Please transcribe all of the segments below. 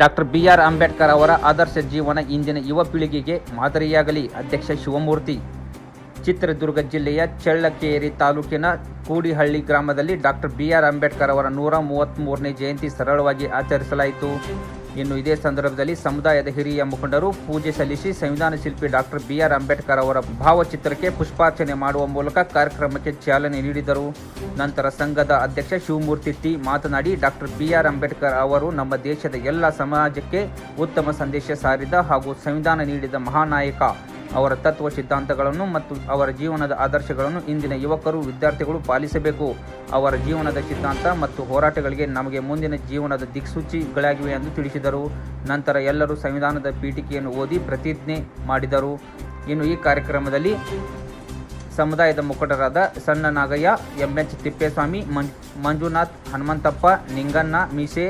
Doctor B R Ambedkar ಅವರ ಆದರ್ಶ ಜೀವನ ಇಂದಿನ ಯುವ ಪೀಳಿಗೆಗೆ ಮಾದರಿಯಾಗಲಿ. ಅಧ್ಯಕ್ಷ ಶಿವಮೂರ್ತಿ. ಚಿತ್ರದುರ್ಗ ಜಿಲ್ಲೆಯ ಚಳ್ಳಕೇರಿ ತಾಲೂಕಿನ ಕೂಡಿಹಳ್ಳಿ ಗ್ರಾಮದಲ್ಲಿ ಡಾಕ್ಟರ್ ಬಿ ಆರ್ ಅಂಬೇಡ್ಕರ್ ಅವರ ನೂರ ಮೂವತ್ತ್ಮೂರನೇ ಜಯಂತಿ ಸರಳವಾಗಿ ಆಚರಿಸಲಾಯಿತು. ಇನ್ನು ಇದೇ ಸಂದರ್ಭದಲ್ಲಿ ಸಮುದಾಯದ ಹಿರಿಯ ಮುಖಂಡರು ಪೂಜೆ ಸಲ್ಲಿಸಿ ಸಂವಿಧಾನ ಶಿಲ್ಪಿ ಡಾಕ್ಟರ್ ಬಿ ಆರ್ ಅಂಬೇಡ್ಕರ್ ಅವರ ಭಾವಚಿತ್ರಕ್ಕೆ ಪುಷ್ಪಾರ್ಚನೆ ಮಾಡುವ ಮೂಲಕ ಕಾರ್ಯಕ್ರಮಕ್ಕೆ ಚಾಲನೆ ನೀಡಿದರು. ನಂತರ ಸಂಘದ ಅಧ್ಯಕ್ಷ ಶಿವಮೂರ್ತಿ ಟಿ ಮಾತನಾಡಿ, ಡಾಕ್ಟರ್ ಬಿ ಆರ್ ಅಂಬೇಡ್ಕರ್ ಅವರು ನಮ್ಮ ದೇಶದ ಎಲ್ಲ ಸಮಾಜಕ್ಕೆ ಉತ್ತಮ ಸಂದೇಶ ಸಾರಿದ ಹಾಗೂ ಸಂವಿಧಾನ ನೀಡಿದ ಮಹಾನಾಯಕ ಅವರ ತತ್ವ ಸಿದ್ಧಾಂತಗಳನ್ನು ಮತ್ತು ಅವರ ಜೀವನದ ಆದರ್ಶಗಳನ್ನು ಇಂದಿನ ಯುವಕರು, ವಿದ್ಯಾರ್ಥಿಗಳು ಪಾಲಿಸಬೇಕು. ಅವರ ಜೀವನದ ಸಿದ್ಧಾಂತ ಮತ್ತು ಹೋರಾಟಗಳಿಗೆ ನಮಗೆ ಮುಂದಿನ ಜೀವನದ ದಿಕ್ಸೂಚಿಗಳಾಗಿವೆ ಎಂದು ತಿಳಿಸಿದರು. ನಂತರ ಎಲ್ಲರೂ ಸಂವಿಧಾನದ ಪೀಠಿಕೆಯನ್ನು ಓದಿ ಪ್ರತಿಜ್ಞೆ ಮಾಡಿದರು. ಇನ್ನು ಈ ಕಾರ್ಯಕ್ರಮದಲ್ಲಿ ಸಮುದಾಯದ ಮುಖಂಡರಾದ ಸಣ್ಣ ನಾಗಯ್ಯ ಎಂ ಎಚ್ ತಿಪ್ಪೇಸ್ವಾಮಿ, ಮಂಜ್ ಮಂಜುನಾಥ್, ಹನುಮಂತಪ್ಪ, ನಿಂಗಣ್ಣ, ಮೀಸೆ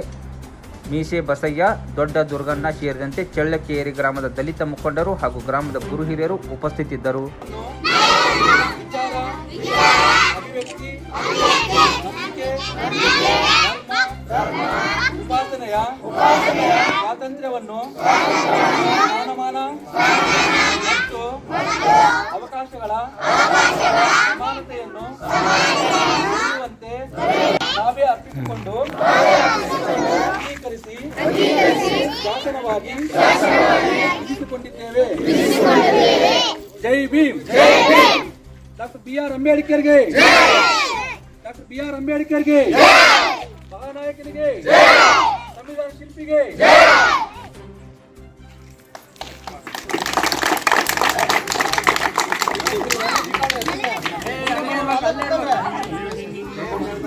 ಮೀಸೆ ಬಸಯ್ಯ, ದೊಡ್ಡ ದುರ್ಗಣ್ಣ ಸೇರಿದಂತೆ ಚಳ್ಳಕೇರಿ ಗ್ರಾಮದ ದಲಿತ ಮುಖಂಡರು ಹಾಗೂ ಗ್ರಾಮದ ಗುರು ಹಿರಿಯರು ಉಪಸ್ಥಿತಿದ್ದರು. ಅವಕಾಶಗಳ ಸಮಾನತೆಯನ್ನು ಅರ್ಪಿಸಿಕೊಂಡು ಶಾಸನವಾಗಿ ವಿಧಿಸಿಕೊಂಡಿದ್ದೇವೆ ಜೈ ಭೀಮ್. ಡಾಕ್ಟರ್ ಬಿ ಆರ್ ಅಂಬೇಡ್ಕರ್ಗೆ. ಡಾಕ್ಟರ್ ಬಿ ಆರ್ ಅಂಬೇಡ್ಕರ್ಗೆ. ಮಹಾನಾಯಕನಿಗೆ. ಸಂವಿಧಾನ ಶಿಲ್ಪಿಗೆ.